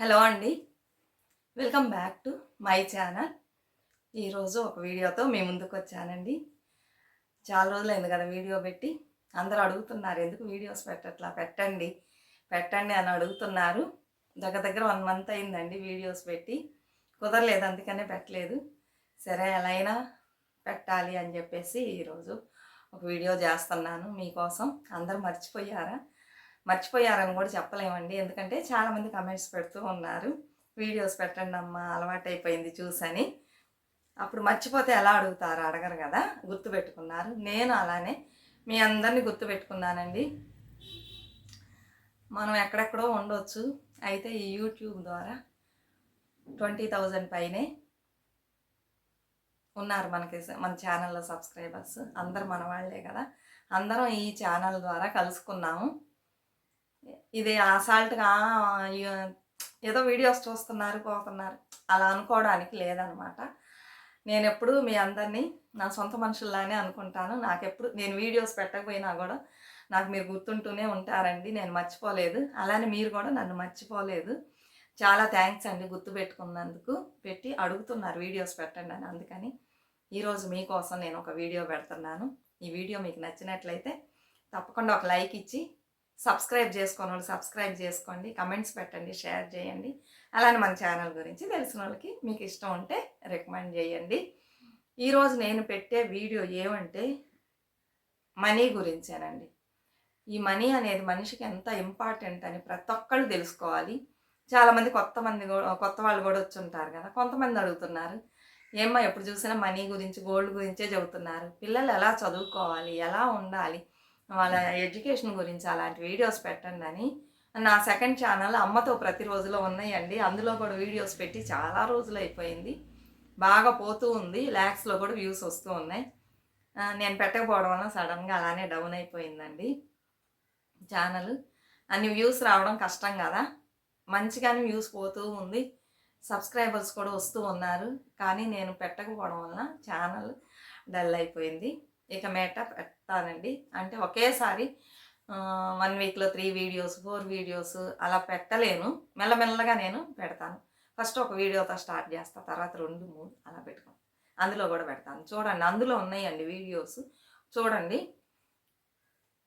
Hello అండి. Welcome back to my channel. ఈరోజు ఒక వీడియోతో మీ ముందుకు వచ్చానండి. చాలా రోజులైంది కదా వీడియో పెట్టి. అందరూ అడుగుతున్నారు ఎందుకు వీడియోస్ పెట్టట్లా? పెట్టండి. పెట్టండి అని అడుగుతున్నారు. దగ్గర దగ్గర వన్ మంత్ అయిందండి వీడియోస్ పెట్టి. కుదరలేదు అందుకనే పెట్టలేదు. సరే ఎలా అయినా పెట్టాలి అని చెప్పేసి ఈరోజు ఒక వీడియో చేస్తున్నాను మీకోసం. అందరూ మర్చిపోయారా? మర్చిపోయారని కూడా చెప్పలేమండి. ఎందుకంటే చాలామంది కమెంట్స్ పెడుతూ ఉన్నారు. వీడియోస్ పెట్టండి అమ్మా అలవాటు అయిపోయింది చూసని. అప్పుడు మర్చిపోతే ఎలా అడుగుతారు అడగరు కదా గుర్తు పెట్టుకున్నారు నేను అలానే మీ అందరినీ గుర్తు పెట్టుకున్నానండి మనం ఎక్కడెక్కడో ఉండొచ్చు. అయితే ఈ యూట్యూబ్ ద్వారా ట్వంటీ థౌజండ్ పైనే ఉన్నారు మనకి మన ఛానల్లో సబ్స్క్రైబర్స్ అందరు మన వాళ్ళే కదా. అందరం ఈ ఛానల్ ద్వారా కలుసుకున్నాము. ఇది అసాల్ట్గా ఏదో వీడియోస్ చూస్తున్నారు పోతున్నారు. అలా అనుకోవడానికి లేదనమాట. నేను ఎప్పుడు మీ అందరినీ నా సొంత మనుషుల్లానే అనుకుంటాను. నాకు ఎప్పుడు నేను వీడియోస్ పెట్టకపోయినా కూడా నాకు మీరు గుర్తుంటూనే ఉంటారండి. నేను మర్చిపోలేదు. అలానే మీరు కూడా నన్ను మర్చిపోలేదు. చాలా థ్యాంక్స్ అండి గుర్తు పెట్టుకున్నందుకు. పెట్టి అడుగుతున్నారు వీడియోస్ పెట్టండి అని. అందుకని ఈరోజు మీకోసం నేను ఒక వీడియో పెడుతున్నాను. ఈ వీడియో మీకు నచ్చినట్లయితే తప్పకుండా ఒక లైక్ ఇచ్చి సబ్స్క్రైబ్ చేసుకున్న వాళ్ళు సబ్స్క్రైబ్ చేసుకోండి కమెంట్స్ పెట్టండి షేర్ చేయండి. అలానే మన ఛానల్ గురించి తెలిసిన వాళ్ళకి మీకు ఇష్టం ఉంటే రికమెండ్ చేయండి. ఈరోజు నేను పెట్టే వీడియో ఏమంటే మనీ గురించేనండి. ఈ మనీ అనేది మనిషికి ఎంత ఇంపార్టెంట్ అని ప్రతి ఒక్కళ్ళు తెలుసుకోవాలి. చాలామంది కొత్త మంది కూడా కొత్త వాళ్ళు కూడా వచ్చి ఉంటారు కదా కొంతమంది అడుగుతున్నారు ఏమ్మా ఎప్పుడు చూసినా మనీ గురించి గోల్డ్ గురించే చెబుతున్నారు. పిల్లలు ఎలా చదువుకోవాలి ఎలా ఉండాలి వాళ్ళ ఎడ్యుకేషన్ గురించి అలాంటి వీడియోస్ పెట్టండి అని నా సెకండ్ ఛానల్ అమ్మతో ప్రతిరోజులో ఉన్నాయండి. అందులో కూడా వీడియోస్ పెట్టి చాలా రోజులు అయిపోయింది. బాగా పోతూ ఉంది. ల్యాక్స్లో కూడా వ్యూస్ వస్తూ ఉన్నాయి. నేను పెట్టకపోవడం వల్ల సడన్గా అలానే డౌన్ అయిపోయిందండి ఛానల్. అన్ని వ్యూస్ రావడం కష్టం కదా. మంచిగానే వ్యూస్ పోతూ ఉంది. సబ్స్క్రైబర్స్ కూడా వస్తూ ఉన్నారు. కానీ నేను పెట్టకపోవడం వలన ఛానల్ డల్ అయిపోయింది. ఇక మేట పెడతానండి అంటే ఒకేసారి వన్ వీక్లో త్రీ వీడియోస్ ఫోర్ వీడియోస్ అలా పెట్టలేను. మెల్లమెల్లగా నేను పెడతాను. ఫస్ట్ ఒక వీడియోతో స్టార్ట్ చేస్తాను తర్వాత రెండు మూడు అలా పెట్టుకో అందులో కూడా పెడతాను. చూడండి అందులో ఉన్నాయండి వీడియోస్ చూడండి.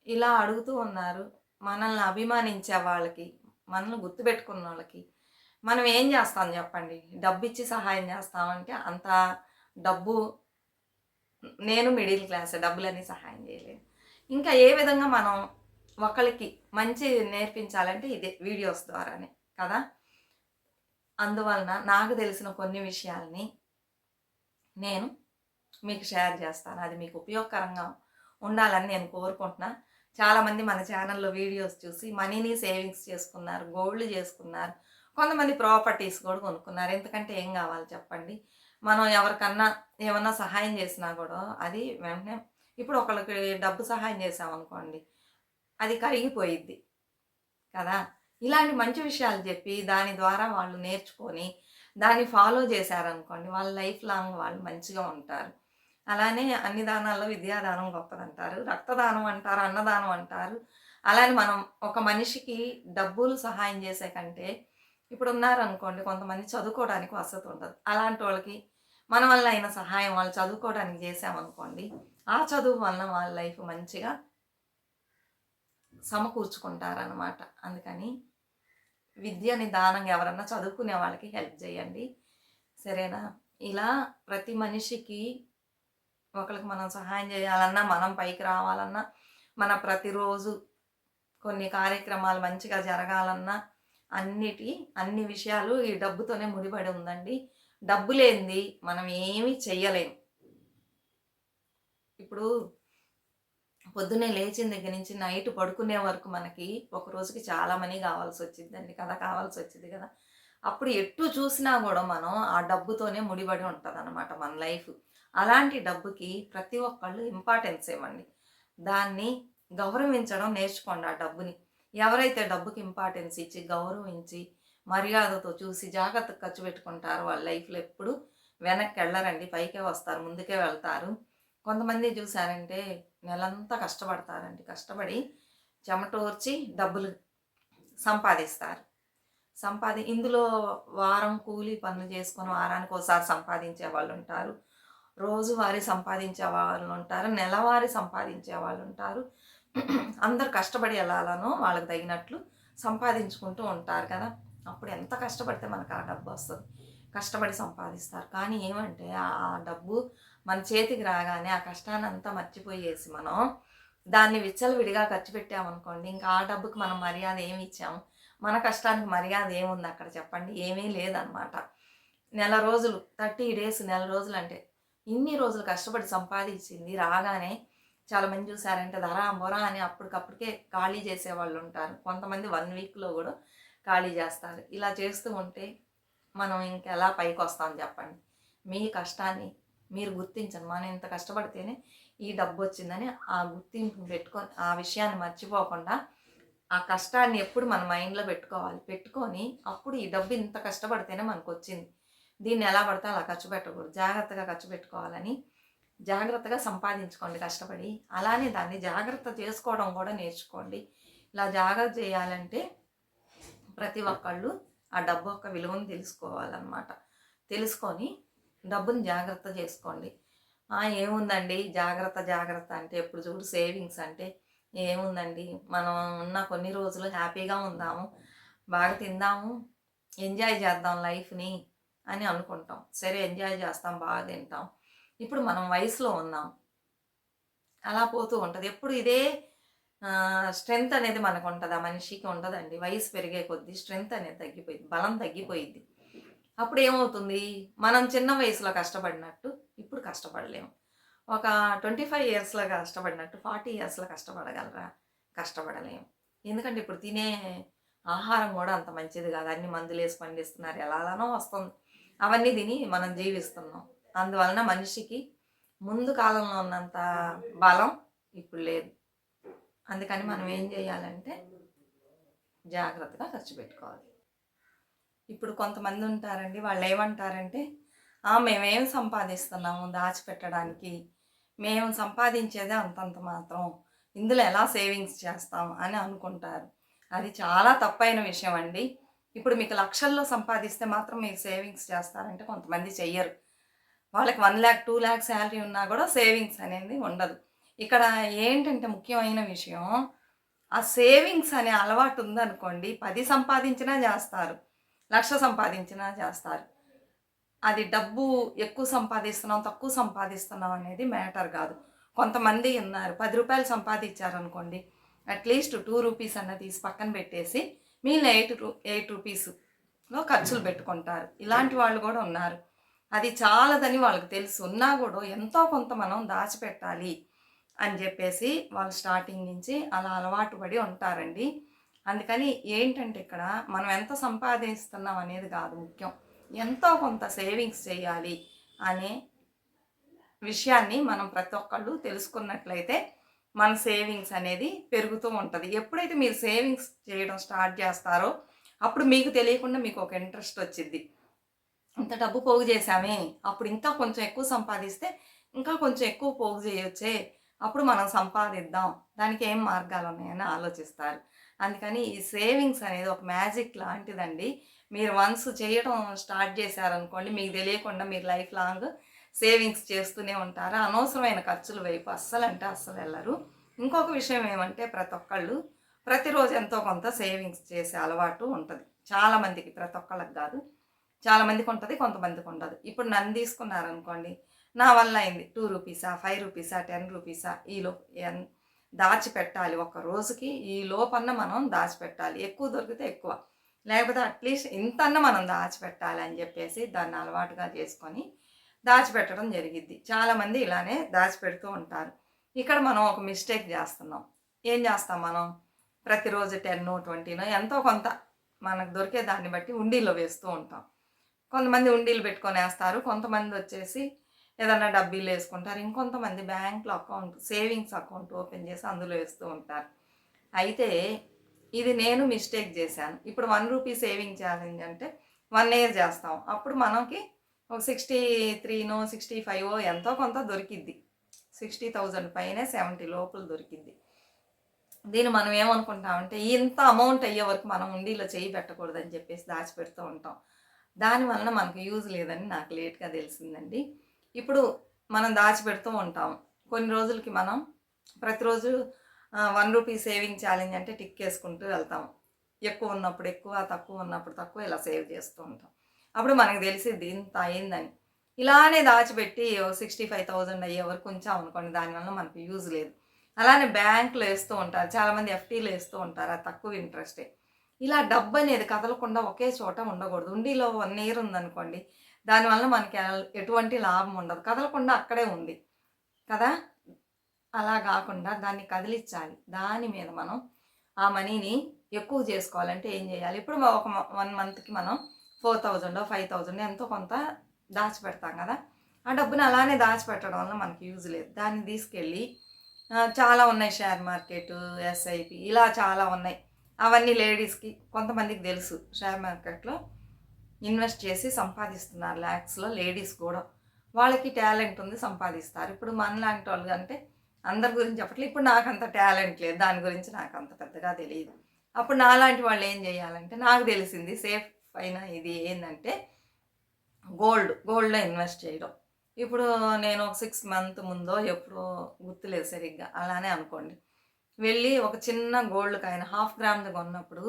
ఇలా అడుగుతూ ఉన్నారు. మనల్ని అభిమానించే వాళ్ళకి మనల్ని గుర్తుపెట్టుకున్న వాళ్ళకి. మనం ఏం చేస్తాం చెప్పండి? డబ్బు ఇచ్చి సహాయం చేస్తామంటే అంత డబ్బు నేను మిడిల్ క్లాస్ డబ్బులని సహాయం చేయలేను ఇంకా ఏ విధంగా మనం ఒకరికి మంచి నేర్పించాలంటే ఇదే వీడియోస్ ద్వారానే కదా? అందువలన నాకు తెలిసిన కొన్ని విషయాల్ని నేను మీకు షేర్ చేస్తాను. అది మీకు ఉపయోగకరంగా ఉండాలని నేను కోరుకుంటున్నా. చాలామంది మన ఛానల్లో వీడియోస్ చూసి మనీని సేవింగ్స్ చేసుకున్నారు గోల్డ్ చేసుకున్నారు కొంతమంది ప్రాపర్టీస్ కూడా కొనుక్కున్నారు. ఎందుకంటే ఏం కావాలి చెప్పండి? మనం ఎవరికన్నా ఏమన్నా సహాయం చేసినా కూడా అది వెంటనే ఇప్పుడు ఒకళ్ళకి డబ్బు సహాయం చేసామనుకోండి అది కరిగిపోయిద్ది కదా. ఇలాంటి మంచి విషయాలు చెప్పి దాని ద్వారా వాళ్ళు నేర్చుకొని దాన్ని ఫాలో చేశారనుకోండి వాళ్ళ లైఫ్ లాంగ్ వాళ్ళు మంచిగా ఉంటారు. అలానే అన్ని దానాల్లో విద్యాదానం గొప్పదంటారు రక్తదానం అంటారు అన్నదానం అంటారు. అలానే మనం ఒక మనిషికి డబ్బులు సహాయం చేసే కంటే ఇప్పుడు ఉన్నారనుకోండి కొంతమంది చదువుకోవడానికి వసతి ఉండదు. అలాంటి వాళ్ళకి మన వల్ల అయిన సహాయం వాళ్ళు చదువుకోవడానికి చేసామనుకోండి ఆ చదువు వలన వాళ్ళ లైఫ్ మంచిగా సమకూర్చుకుంటారనమాట అందుకని విద్యని దానంగా ఎవరన్నా చదువుకునే వాళ్ళకి హెల్ప్ చేయండి. సరేనా? ఇలా ప్రతి మనిషికి ఒకరికి మనం సహాయం చేయాలన్నా మనం పైకి రావాలన్నా మన ప్రతిరోజు కొన్ని కార్యక్రమాలు మంచిగా జరగాలన్నా అన్నిటి అన్ని విషయాలు ఈ డబ్బుతోనే ముడిపడి ఉందండి. డబ్బు లేనిది మనం ఏమీ చెయ్యలేము ఇప్పుడు పొద్దున్నే లేచిన దగ్గర నుంచి నైట్ పడుకునే వరకు మనకి ఒక రోజుకి చాలా మనీ కావాల్సి వచ్చిందండి కదా కావాల్సి వచ్చింది కదా. అప్పుడు ఎటు చూసినా కూడా మనం ఆ డబ్బుతోనే ముడిపడి ఉంటుంది అనమాట మన లైఫ్. అలాంటి డబ్బుకి ప్రతి ఒక్కళ్ళు ఇంపార్టెన్స్ ఇవ్వండి. దాన్ని గౌరవించడం నేర్చుకోండి ఆ డబ్బుని. ఎవరైతే డబ్బుకి ఇంపార్టెన్స్ ఇచ్చి గౌరవించి మర్యాదతో చూసి జాగ్రత్త ఖర్చు పెట్టుకుంటారు వాళ్ళ లైఫ్లో ఎప్పుడు వెనక్కి వెళ్ళరండి పైకే వస్తారు ముందుకే వెళ్తారు. కొంతమంది చూసారంటే నెలంతా కష్టపడతారండి. కష్టపడి చెమటోర్చి డబ్బులు సంపాదిస్తారు. సంపాది ఇందులో వారం కూలి పనులు చేసుకొని వారానికి ఒకసారి సంపాదించే వాళ్ళు ఉంటారు. రోజువారీ సంపాదించే వాళ్ళు ఉంటారు. నెలవారీ సంపాదించే వాళ్ళు ఉంటారు. అందరు కష్టపడి వెళ్ళాలనో వాళ్ళకి తగినట్లు సంపాదించుకుంటూ ఉంటారు కదా. అప్పుడు ఎంత కష్టపడితే మనకు ఆ డబ్బు వస్తుంది. కష్టపడి సంపాదిస్తారు. కానీ ఏమంటే ఆ డబ్బు మన చేతికి రాగానే ఆ కష్టాన్ని అంతా మర్చిపోయేసి మనం దాన్ని విచ్చలవిడిగా ఖర్చు పెట్టామనుకోండి ఇంకా ఆ డబ్బుకి మనం మర్యాద ఏమి ఇచ్చాము? మన కష్టానికి మర్యాద ఏముంది అక్కడ చెప్పండి? ఏమీ లేదనమాట నెల రోజులు థర్టీ డేస్ నెల రోజులు అంటే ఇన్ని రోజులు కష్టపడి సంపాదించింది రాగానే చాలా మంది చూసారంటే ధరా మొరా అని అప్పటికప్పటికే ఖాళీ చేసే వాళ్ళు ఉంటారు. కొంతమంది వన్ వీక్లో కూడా ఖాళీ చేస్తారు. ఇలా చేస్తూ ఉంటే మనం ఇంకెలా పైకి వస్తాం చెప్పండి. మీ కష్టాన్ని మీరు గుర్తించండి. మనం ఇంత కష్టపడితేనే ఈ డబ్బు వచ్చిందని ఆ గుర్తింపు పెట్టుకొని ఆ విషయాన్ని మర్చిపోకుండా ఆ కష్టాన్ని ఎప్పుడు మన మైండ్లో పెట్టుకోవాలి. పెట్టుకొని అప్పుడు ఈ డబ్బు ఇంత కష్టపడితేనే మనకు వచ్చింది. దీన్ని ఎలా పడితే అలా ఖర్చు పెట్టకూడదు. జాగ్రత్తగా ఖర్చు పెట్టుకోవాలని జాగ్రత్తగా సంపాదించుకోండి కష్టపడి. అలానే దాన్ని జాగ్రత్త చేసుకోవడం కూడా నేర్చుకోండి. ఇలా జాగ్రత్త చేయాలంటే ప్రతి ఒక్కళ్ళు ఆ డబ్బు యొక్క విలువను తెలుసుకోవాలన్నమాట. తెలుసుకొని డబ్బుని జాగ్రత్త చేసుకోండి. ఏముందండి? జాగ్రత్త జాగ్రత్త అంటే ఎప్పుడు చూడు సేవింగ్స్ అంటే ఏముందండి? మనం ఉన్న కొన్ని రోజులు హ్యాపీగా ఉందాము బాగా తిందాము ఎంజాయ్ చేద్దాం లైఫ్ని అని అనుకుంటాం. సరే ఎంజాయ్ చేస్తాం బాగా తింటాం. ఇప్పుడు మనం వయసులో ఉన్నాం. అలా పోతూ ఉంటుంది. ఎప్పుడు ఇదే స్ట్రెంగ్త్ అనేది మనకు ఉంటుంది ఆ మనిషికి ఉంటుందండి. వయసు పెరిగే కొద్దీ స్ట్రెంగ్త్ అనేది తగ్గిపోయింది. బలం తగ్గిపోయింది. అప్పుడు ఏమవుతుంది? మనం చిన్న వయసులో కష్టపడినట్టు ఇప్పుడు కష్టపడలేము. ఒక ట్వంటీ ఫైవ్ ఇయర్స్లో కష్టపడినట్టు ఫార్టీ ఇయర్స్లో కష్టపడగలరా? కష్టపడలేము. ఎందుకంటే ఇప్పుడు తినే ఆహారం కూడా అంత మంచిది కాదు. అన్ని మందులు వేసి పండిస్తున్నారు. ఎలానో వస్తుంది. అవన్నీ తిని మనం జీవిస్తున్నాం. అందువలన మనిషికి ముందు కాలంలో ఉన్నంత బలం ఇప్పుడు లేదు. అందుకని మనం ఏం చేయాలంటే జాగ్రత్తగా ఖర్చు పెట్టుకోవాలి. ఇప్పుడు కొంతమంది ఉంటారండి వాళ్ళు ఏమంటారంటే మేమేం సంపాదిస్తున్నాము దాచిపెట్టడానికి? మేము సంపాదించేదే అంతంత మాత్రం. ఇందులో ఎలా సేవింగ్స్ చేస్తాం? అని అనుకుంటారు. అది చాలా తప్పైన విషయం అండి ఇప్పుడు మీకు లక్షల్లో సంపాదిస్తే మాత్రం మీరు సేవింగ్స్ చేస్తారంటే కొంతమంది చెయ్యరు. వాళ్ళకి one lakh two lakh salary ఉన్నా కూడా సేవింగ్స్ అనేది ఉండదు. ఇక్కడ ఏంటంటే ముఖ్యమైన విషయం ఆ సేవింగ్స్ అనే అలవాటు ఉందనుకోండి పది సంపాదించినా చేస్తారు లక్ష సంపాదించినా చేస్తారు. అది డబ్బు ఎక్కువ సంపాదిస్తున్నాం తక్కువ సంపాదిస్తున్నాం అనేది మ్యాటర్ కాదు. కొంతమంది ఉన్నారు పది రూపాయలు సంపాదించారనుకోండి అట్లీస్ట్ టూ రూపీస్ అన్న తీసి పక్కన పెట్టేసి మిగిలిన ఎయిట్ రూ ఎయిట్ రూపీస్లో ఖర్చులు పెట్టుకుంటారు. ఇలాంటి వాళ్ళు కూడా ఉన్నారు. అది చాలదని వాళ్ళకి తెలుసు. ఉన్నా కూడా ఎంతో కొంత మనం దాచిపెట్టాలి అని చెప్పేసి వాళ్ళు స్టార్టింగ్ నుంచి అలా అలవాటు పడి ఉంటారండి. అందుకని ఏంటంటే ఇక్కడ మనం ఎంత సంపాదిస్తున్నాం అనేది కాదు ముఖ్యం. ఎంతో కొంత సేవింగ్స్ చేయాలి అనే విషయాన్ని మనం ప్రతి ఒక్కళ్ళు తెలుసుకున్నట్లయితే మన సేవింగ్స్ అనేది పెరుగుతూ ఉంటుంది. ఎప్పుడైతే మీరు సేవింగ్స్ చేయడం స్టార్ట్ చేస్తారో అప్పుడు మీకు తెలియకుండా మీకు ఒక ఇంట్రెస్ట్ వచ్చింది ఇంత డబ్బు పోగు చేసామే అప్పుడు ఇంకా కొంచెం ఎక్కువ సంపాదిస్తే ఇంకా కొంచెం ఎక్కువ పోగు చేయొచ్చే. అప్పుడు మనం సంపాదిద్దాం. దానికి ఏం మార్గాలు ఉన్నాయని ఆలోచిస్తారు. అందుకని ఈ సేవింగ్స్ అనేది ఒక మ్యాజిక్ లాంటిదండి. మీరు వన్స్ చేయడం స్టార్ట్ చేశారనుకోండి మీకు తెలియకుండా మీరు లైఫ్ లాంగ్ సేవింగ్స్ చేస్తూనే ఉంటారు. అనవసరమైన ఖర్చులు వైపు అస్సలు అంటే అస్సలు వెళ్ళరు. ఇంకొక విషయం ఏమంటే ప్రతి ఒక్కళ్ళు ప్రతిరోజు ఎంతో కొంత సేవింగ్స్ చేసే అలవాటు ఉంటుంది. చాలామందికి ప్రతి ఒక్కళ్ళకి కాదు. చాలామందికి ఉంటుంది కొంతమందికి ఉండదు. ఇప్పుడు నన్ను తీసుకున్నారనుకోండి నా వల్ల అయింది. టూ రూపీసా ఫైవ్ రూపీసా టెన్ రూపీసా ఈలో ఎన్ దాచిపెట్టాలి. ఒక రోజుకి ఈ లోపన్న మనం దాచిపెట్టాలి. ఎక్కువ దొరికితే ఎక్కువ. లేకపోతే అట్లీస్ట్ ఇంతన్న మనం దాచిపెట్టాలి అని చెప్పేసి దాన్ని అలవాటుగా చేసుకొని దాచిపెట్టడం జరిగిద్ది. చాలామంది ఇలానే దాచిపెడుతూ ఉంటారు. ఇక్కడ మనం ఒక మిస్టేక్ చేస్తున్నాం. ఏం చేస్తాం మనం? ప్రతిరోజు టెన్ ట్వంటీనో ఎంతో కొంత మనకు దొరికే దాన్ని బట్టి ఉండీలో వేస్తూ ఉంటాం. కొంతమంది ఉండీలు పెట్టుకొని వేస్తారు కొంతమంది వచ్చేసి ఏదన్నా డబ్బీలు వేసుకుంటారు. ఇంకొంతమంది బ్యాంక్లో అకౌంట్ సేవింగ్స్ అకౌంట్ ఓపెన్ చేసి అందులో వేస్తూ ఉంటారు. అయితే ఇది నేను మిస్టేక్ చేశాను. ఇప్పుడు వన్ రూపీ సేవింగ్ ఛాలెంజ్ అంటే వన్ ఇయర్ చేస్తాం. అప్పుడు మనకి ఒక సిక్స్టీ త్రీనో సిక్స్టీ ఫైవ్ ఎంతో కొంత దొరికిద్ది. సిక్స్టీ థౌజండ్ పైనే సెవెంటీ లోపల దొరికిద్ది. దీన్ని మనం ఏమనుకుంటామంటే ఇంత అమౌంట్ అయ్యే వరకు మనం ఉండీలో చేయి పెట్టకూడదని చెప్పేసి దాచిపెడుతూ ఉంటాం. దానివలన మనకు యూజ్ లేదని నాకు లేట్గా తెలిసిందండి. ఇప్పుడు మనం దాచిపెడుతూ ఉంటాం. కొన్ని రోజులకి మనం ప్రతిరోజు వన్ రూపీ సేవింగ్ ఛాలెంజ్ అంటే టిక్ వేసుకుంటూ వెళ్తాం. ఎక్కువ ఉన్నప్పుడు ఎక్కువ తక్కువ ఉన్నప్పుడు తక్కువ ఇలా సేవ్ చేస్తూ ఉంటాం. అప్పుడు మనకు తెలిసింది ఇంత అయిందని. ఇలానే దాచిపెట్టి సిక్స్టీ ఫైవ్ థౌజండ్ అయ్యే వరకు ఉంచాం అనుకోండి దానివల్ల మనకు యూజ్ లేదు. అలానే బ్యాంకులో వేస్తూ ఉంటారు. చాలామంది ఎఫ్టీలో వేస్తూ ఉంటారు. అది తక్కువ ఇంట్రెస్టే. ఇలా డబ్బు అనేది కదలకుండా ఒకే చోట ఉండకూడదు. ఉండిలో వన్ ఇయర్ ఉందనుకోండి దానివల్ల మనకి ఎటువంటి లాభం ఉండదు. కదలకుండా అక్కడే ఉంది కదా? అలా కాకుండా దాన్ని కదిలించాలి. దాని మీద మనం ఆ మనీని ఎక్కువ చేసుకోవాలంటే ఏం చేయాలి? ఇప్పుడు ఒక వన్ మంత్కి మనం ఫోర్ థౌజండ్ ఫైవ్ థౌజండ్ ఎంతో కొంత దాచిపెడతాం కదా? ఆ డబ్బుని అలానే దాచిపెట్టడం వల్ల మనకి యూజ్ లేదు. దాన్ని తీసుకెళ్ళి చాలా ఉన్నాయి షేర్ మార్కెట్ ఎస్ఐపి ఇలా చాలా ఉన్నాయి. అవన్నీ లేడీస్కి కొంతమందికి తెలుసు. షేర్ మార్కెట్లో ఇన్వెస్ట్ చేసి సంపాదిస్తున్నారు ల్యాక్స్లో లేడీస్ కూడా. వాళ్ళకి టాలెంట్ ఉంది సంపాదిస్తారు. ఇప్పుడు మనలాంటి వాళ్ళు అంటే అందరి గురించి చెప్పట్లేదు ఇప్పుడు నాకు అంత టాలెంట్ లేదు. దాని గురించి నాకు అంత పెద్దగా తెలియదు. అప్పుడు నాలాంటి వాళ్ళు ఏం చేయాలంటే నాకు తెలిసింది సేఫ్ అయిన ఇది ఏంటంటే గోల్డ్ గోల్డ్లో ఇన్వెస్ట్ చేయడం. ఇప్పుడు నేను ఒక సిక్స్ మంత్ ముందో ఎప్పుడో గుర్తులేదు సరిగ్గా. అలానే అనుకోండి. వెళ్ళి ఒక చిన్న గోల్డ్ కాయిన్ హాఫ్ గ్రామ్ది కొన్నప్పుడు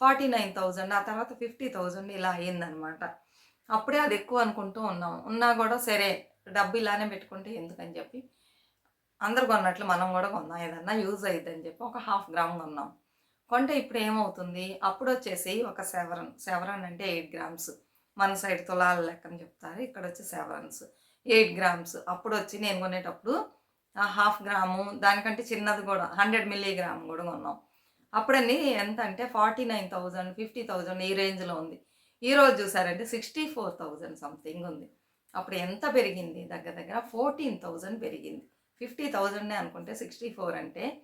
ఫార్టీ నైన్ థౌజండ్ ఆ తర్వాత ఫిఫ్టీ థౌజండ్ ఇలా అయ్యిందనమాట అప్పుడే అది ఎక్కువ అనుకుంటూ ఉన్నాం. ఉన్నా కూడా సరే డబ్బు ఇలానే పెట్టుకుంటే ఎందుకని చెప్పి అందరు కొన్నట్లు మనం కూడా కొందాం ఏదన్నా యూజ్ అయ్యిద్దని చెప్పి ఒక హాఫ్ గ్రామ్ కొన్నాం. కొంటే ఇప్పుడు ఏమవుతుంది? అప్పుడు వచ్చేసి ఒక సెవరన్ సెవరన్ అంటే ఎయిట్ గ్రామ్స్ మన సైడ్ తులాల లెక్కని చెప్తారు. ఇక్కడ వచ్చి సెవరన్స్ ఎయిట్ గ్రామ్స్ అప్పుడు వచ్చి నేను కొనేటప్పుడు హాఫ్ గ్రాము దానికంటే చిన్నది కూడా హండ్రెడ్ మిల్లీ గ్రామ్ కూడా కొన్నాం. అప్పుడని ఎంత అంటే forty nine thousand fifty thousand ఈ రేంజ్లో ఉంది. ఈ రోజు చూసారంటే సిక్స్టీ ఫోర్ థౌజండ్ సంథింగ్ ఉంది. అప్పుడు ఎంత పెరిగింది? దగ్గర దగ్గర ఫోర్టీన్ థౌజండ్ పెరిగింది. ఫిఫ్టీ థౌజండే అనుకుంటే సిక్స్టీ ఫోర్ అంటే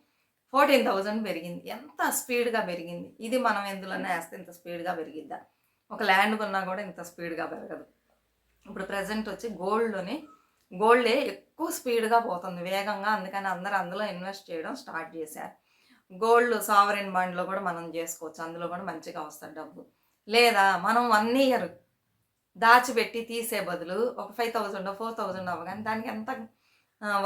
ఫోర్టీన్ థౌజండ్ పెరిగింది. ఎంత స్పీడ్గా పెరిగింది? ఇది మనం ఎందులోనే వేస్తే ఇంత స్పీడ్గా పెరిగిద్దా? ఒక ల్యాండ్ కొన్నా కూడా ఇంత స్పీడ్గా పెరగదు. ఇప్పుడు ప్రజెంట్ వచ్చి గోల్డ్లోనే గోల్డే ఎక్కువ స్పీడ్గా పోతుంది వేగంగా. అందుకని అందరూ అందులో ఇన్వెస్ట్ చేయడం స్టార్ట్ చేశారు. గోల్డ్ సావరెన్ బాండ్లో కూడా మనం చేసుకోవచ్చు. అందులో కూడా మంచిగా వస్తుంది డబ్బు. లేదా మనం వన్ ఇయర్ దాచిపెట్టి తీసే బదులు ఒక ఫైవ్ థౌజండ్ ఫోర్ థౌజండ్ అవ్వగానే దానికి ఎంత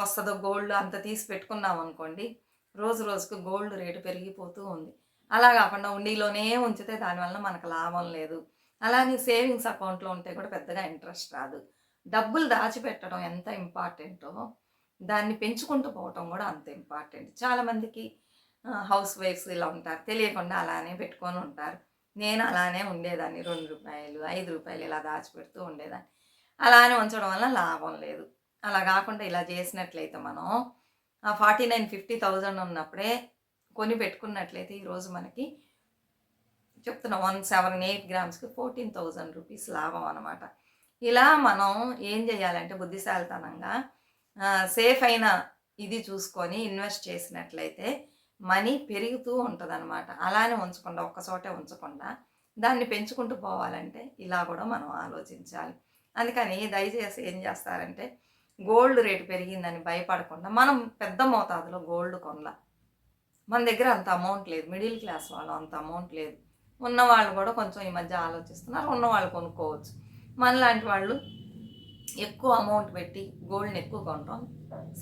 వస్తుందో గోల్డ్ అంత తీసి పెట్టుకున్నాం అనుకోండి రోజు రోజుకు గోల్డ్ రేటు పెరిగిపోతూ ఉంది. అలా కాకుండా ఉండిలోనే ఉంచితే దానివల్ల మనకు లాభం లేదు. అలానే సేవింగ్స్ అకౌంట్లో ఉంటే కూడా పెద్దగా ఇంట్రెస్ట్ రాదు. డబ్బులు దాచిపెట్టడం ఎంత ఇంపార్టెంటో దాన్ని పెంచుకుంటూ పోవటం కూడా అంత ఇంపార్టెంట్. చాలామందికి హౌస్ వైఫ్స్ ఇలా ఉంటారు. తెలియకుండా అలానే పెట్టుకొని ఉంటారు. నేను అలానే ఉండేదాన్ని. రెండు రూపాయలు ఐదు రూపాయలు ఇలా దాచిపెడుతూ ఉండేదాన్ని. అలానే ఉంచడం వల్ల లాభం లేదు. అలా కాకుండా ఇలా చేసినట్లయితే మనం ఆ ఫార్టీ నైన్ ఫిఫ్టీ థౌజండ్ ఉన్నప్పుడే కొని పెట్టుకున్నట్లయితే ఈరోజు మనకి చెప్తున్నా వన్ సెవెన్ ఎయిట్ గ్రామ్స్కి ఫోర్టీన్ థౌజండ్ రూపీస్ లాభం అనమాట ఇలా మనం ఏం చేయాలంటే బుద్ధిశాలితనంగా సేఫ్ అయిన ఇది చూసుకొని ఇన్వెస్ట్ చేసినట్లయితే మనీ పెరుగుతూ ఉంటుంది అనమాట అలానే ఉంచకుండా ఒక్క చోటే ఉంచకుండా దాన్ని పెంచుకుంటూ పోవాలంటే ఇలా కూడా మనం ఆలోచించాలి. అందుకని దయచేసి ఏం చేస్తారంటే గోల్డ్ రేటు పెరిగిందని భయపడకుండా మనం పెద్ద మోతాదులో గోల్డ్ కొనలా. మన దగ్గర అంత అమౌంట్ లేదు మిడిల్ క్లాస్ వాళ్ళు అంత అమౌంట్ లేదు. ఉన్న వాళ్ళు కూడా కొంచెం ఈ మధ్య ఆలోచిస్తున్నారు ఉన్న వాళ్ళు కొనుక్కోవచ్చు. మనలాంటి వాళ్ళు ఎక్కువ అమౌంట్ పెట్టి గోల్డ్ని ఎక్కువ కొనడం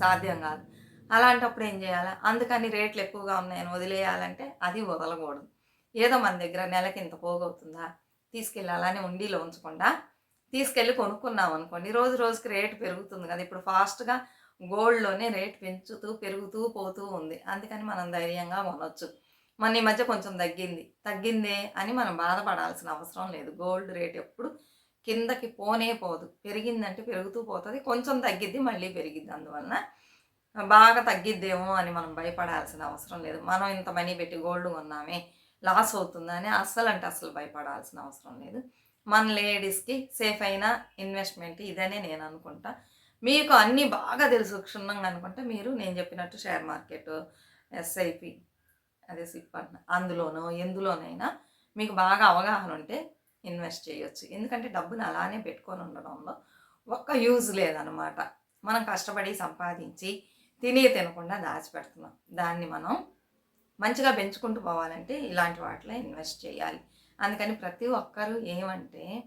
సాధ్యం కాదు. అలాంటప్పుడు ఏం చేయాలి? అందుకని రేట్లు ఎక్కువగా ఉన్నాయని వదిలేయాలంటే అది వదలకూడదు. ఏదో మన దగ్గర నెలకి ఇంత పోగవుతుందా తీసుకెళ్ళి అలానే ఉండిలో ఉంచకుండా తీసుకెళ్ళి కొనుక్కున్నాం అనుకోండి రోజు రోజుకి రేటు పెరుగుతుంది కదా. ఇప్పుడు ఫాస్ట్గా గోల్డ్లోనే రేట్ పెంచుతూ పెరుగుతూ పోతూ ఉంది. అందుకని మనం ధైర్యంగా కొనవచ్చు మన ఈ మధ్య కొంచెం తగ్గింది. తగ్గిందే అని మనం బాధపడాల్సిన అవసరం లేదు. గోల్డ్ రేట్ ఎప్పుడు కిందకి పోనే పోదు. పెరిగిందంటే పెరుగుతూ పోతుంది. కొంచెం తగ్గిద్ది మళ్ళీ పెరిగిద్ది. అందువలన బాగా తగ్గిద్దేమో అని మనం భయపడాల్సిన అవసరం లేదు. మనం ఇంత మనీ పెట్టి గోల్డ్ కొన్నామే లాస్ అవుతుందని అస్సలు అంటే అస్సలు భయపడాల్సిన అవసరం లేదు. మన లేడీస్కి సేఫ్ అయిన ఇన్వెస్ట్మెంట్ ఇదనే నేను అనుకుంటా. మీకు అన్నీ బాగా తెలుసు. క్షుణ్ణంగా అనుకుంటే మీరు నేను చెప్పినట్టు షేర్ మార్కెట్ ఎస్ఐపి అదే సిప్ అన్న అందులోనో ఎందులోనైనా మీకు బాగా అవగాహన ఉంటే ఇన్వెస్ట్ చేయొచ్చు. ఎందుకంటే డబ్బును అలానే పెట్టుకొని ఉండడంలో ఒక్క యూజ్ లేదనమాట మనం కష్టపడి సంపాదించి తిని తినకుండా దాచిపెడుతున్నాం. దాన్ని మనం మంచిగా పెంచుకుంటూ పోవాలంటే ఇలాంటి వాటిలో ఇన్వెస్ట్ చేయాలి. అందుకని ప్రతి ఒక్కరూ ఏమంటే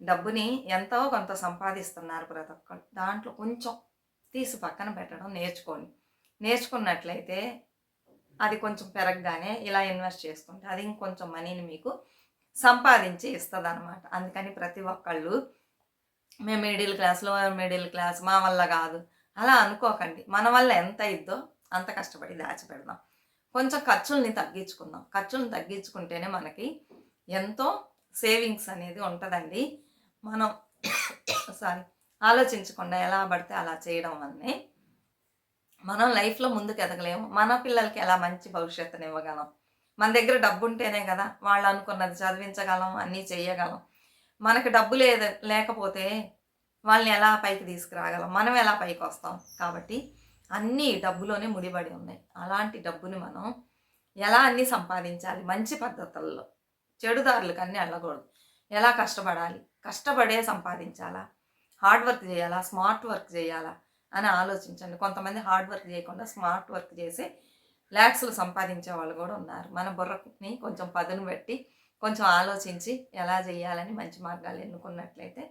డబ్బుని ఎంతో కొంత సంపాదిస్తున్నారు ప్రతి ఒక్కరు దాంట్లో కొంచెం తీసి పక్కన పెట్టడం నేర్చుకోండి. నేర్చుకున్నట్లయితే అది కొంచెం పెరగగానే ఇలా ఇన్వెస్ట్ చేసుకుంటే అది ఇంకొంచెం మనీని మీకు సంపాదించి ఇస్తుంది అనమాట అందుకని ప్రతి ఒక్కళ్ళు మేము మిడిల్ క్లాస్లో మిడిల్ క్లాస్ మా వల్ల కాదు. అలా అనుకోకండి. మన వల్ల ఎంత ఇద్దో అంత కష్టపడి దాచిపెడదాం. కొంచెం ఖర్చుల్ని తగ్గించుకుందాం. ఖర్చులను తగ్గించుకుంటేనే మనకి ఎంతో సేవింగ్స్ అనేది ఉంటుందండి. మనం సారీ ఆలోచించకుండా ఎలా పడితే అలా చేయడం వల్లనే మనం లైఫ్లో ముందుకు ఎదగలేము మన పిల్లలకి ఎలా మంచి భవిష్యత్తుని ఇవ్వగలం మన దగ్గర డబ్బు ఉంటేనే కదా వాళ్ళు అనుకున్నది చదివించగలం అన్నీ చేయగలం మనకు డబ్బు లేదు లేకపోతే వాళ్ళని ఎలా పైకి తీసుకురాగలం? మనం ఎలా పైకి వస్తాం? కాబట్టి అన్నీ డబ్బులోనే ముడిపడి ఉన్నాయి. అలాంటి డబ్బుని మనం ఎలా అన్నీ సంపాదించాలి? మంచి పద్ధతుల్లో. చెడుదారులకు అన్నీ వెళ్ళకూడదు. ఎలా కష్టపడాలి? కష్టపడే సంపాదించాలా? హార్డ్ వర్క్ చేయాలా? స్మార్ట్ వర్క్ చేయాలా? అని ఆలోచించండి. కొంతమంది హార్డ్ వర్క్ చేయకుండా స్మార్ట్ వర్క్ చేసి ల్యాక్స్లు సంపాదించే వాళ్ళు కూడా ఉన్నారు. మన బుర్రని కొంచెం పదును పెట్టి కొంచెం ఆలోచించి ఎలా చేయాలని మంచి మార్గాలు ఎన్నుకున్నట్లయితే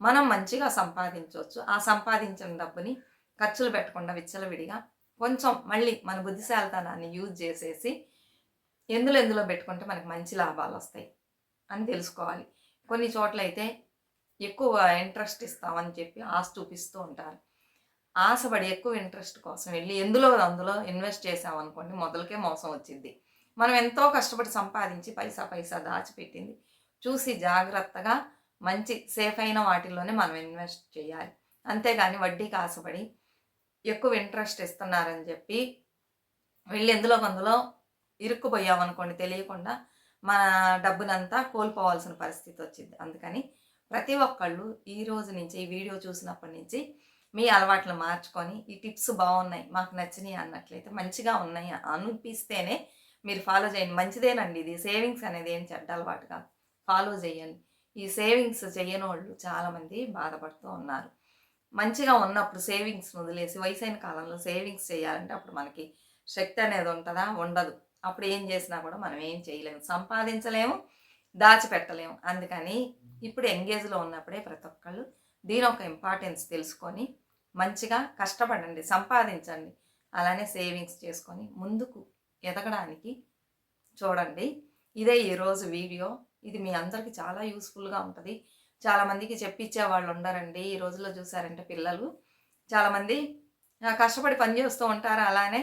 మనం మంచిగా సంపాదించవచ్చు. ఆ సంపాదించిన డబ్బుని ఖర్చులు పెట్టకుండా విచ్చలవిడిగా కొంచెం మళ్ళీ మన బుద్ధిశాలితనాన్ని యూజ్ చేసేసి ఎందులో ఎందులో పెట్టుకుంటే మనకి మంచి లాభాలు వస్తాయి అని తెలుసుకోవాలి. కొన్ని చోట్ల అయితే ఎక్కువ ఇంట్రెస్ట్ ఇస్తామని చెప్పి ఆశ చూపిస్తూ ఉంటారు. ఆశపడి ఎక్కువ ఇంట్రెస్ట్ కోసం వెళ్ళి ఎందులో అందులో ఇన్వెస్ట్ చేసామనుకోండి మొదలకే మోసం వచ్చింది. మనం ఎంతో కష్టపడి సంపాదించి పైసా పైసా దాచిపెట్టింది. చూసి జాగ్రత్తగా మంచి సేఫ్ అయిన వాటిల్లోనే మనం ఇన్వెస్ట్ చేయాలి. అంతేగాని వడ్డీకి ఆశపడి ఎక్కువ ఇంట్రెస్ట్ ఇస్తున్నారని చెప్పి వెళ్ళి ఎందులో కొందులో ఇరుక్కుపోయామనుకోండి తెలియకుండా మన డబ్బునంతా కోల్పోవాల్సిన పరిస్థితి వచ్చింది. అందుకని ప్రతి ఒక్కళ్ళు ఈ రోజు నుంచి ఈ వీడియో చూసినప్పటి నుంచి మీ అలవాట్లు మార్చుకొని ఈ టిప్స్ బాగున్నాయి మాకు నచ్చినాయి అన్నట్లయితే మంచిగా ఉన్నాయి అనిపిస్తేనే మీరు ఫాలో చేయండి. మంచిదేనండి ఇది. సేవింగ్స్ అనేది ఏం చెడ్డ అలవాటు కాదు. ఫాలో చేయండి. ఈ సేవింగ్స్ చేయని వాళ్ళు చాలామంది బాధపడుతూ ఉన్నారు. మంచిగా ఉన్నప్పుడు సేవింగ్స్ వదిలేసి వయసైన కాలంలో సేవింగ్స్ చేయాలంటే అప్పుడు మనకి శక్తి అనేది ఉంటుందా? ఉండదు. అప్పుడు ఏం చేసినా కూడా మనం ఏం చేయలేము. సంపాదించలేము దాచిపెట్టలేము. అందుకని ఇప్పుడు ఎంగేజ్లో ఉన్నప్పుడే ప్రతి ఒక్కళ్ళు దీని ఒక ఇంపార్టెన్స్ తెలుసుకొని మంచిగా కష్టపడండి సంపాదించండి. అలానే సేవింగ్స్ చేసుకొని ముందుకు ఎదగడానికి చూడండి. ఇదే ఈరోజు వీడియో. ఇది మీ అందరికీ చాలా యూస్ఫుల్గా ఉంటుంది. చాలామందికి చెప్పించే వాళ్ళు ఉండరండి. ఈ రోజుల్లో చూసారంటే పిల్లలు. చాలామంది కష్టపడి పని చేస్తూ ఉంటారు. అలానే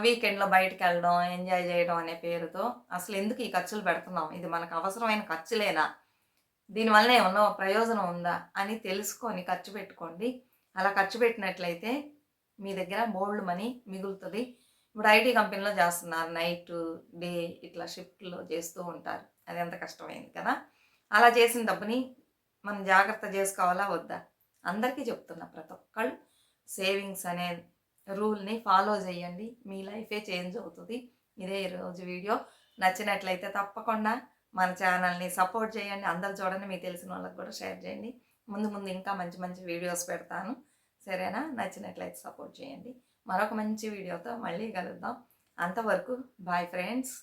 వీకెండ్లో బయటకు వెళ్ళడం ఎంజాయ్ చేయడం అనే పేరుతో అసలు ఎందుకు ఈ ఖర్చులు పెడుతున్నాం? ఇది మనకు అవసరమైన ఖర్చులేనా? దీనివల్ల ఏమన్నా ప్రయోజనం ఉందా? అని తెలుసుకొని ఖర్చు పెట్టుకోండి. అలా ఖర్చు పెట్టినట్లయితే మీ దగ్గర బోల్డ్ మనీ మిగులుతుంది. ఇప్పుడు ఐటీ కంపెనీలో చేస్తున్నారు నైట్ డే ఇట్లా షిఫ్ట్లో చేస్తూ ఉంటారు. అది ఎంత కష్టమైంది కదా. అలా చేసిన డబ్బుని మనం జాగ్రత్త చేసుకోవాలా వద్దా? అందరికీ చెప్తున్నా ప్రతి ఒక్కళ్ళు సేవింగ్స్ అనే రూల్ని ఫాలో చేయండి. మీ లైఫే చేంజ్ అవుతుంది. ఇదే ఈరోజు వీడియో. నచ్చినట్లయితే తప్పకుండా మన ఛానల్ని సపోర్ట్ చేయండి. అందరు చూడండి మీకు తెలిసిన వాళ్ళకి కూడా షేర్ చేయండి. ముందు ముందు ఇంకా మంచి మంచి వీడియోస్ పెడతాను. సరేనా? నచ్చినట్లయితే సపోర్ట్ చేయండి. మరొక మంచి వీడియోతో మళ్ళీ కలుద్దాం. అంతవరకు బాయ్ ఫ్రెండ్స్.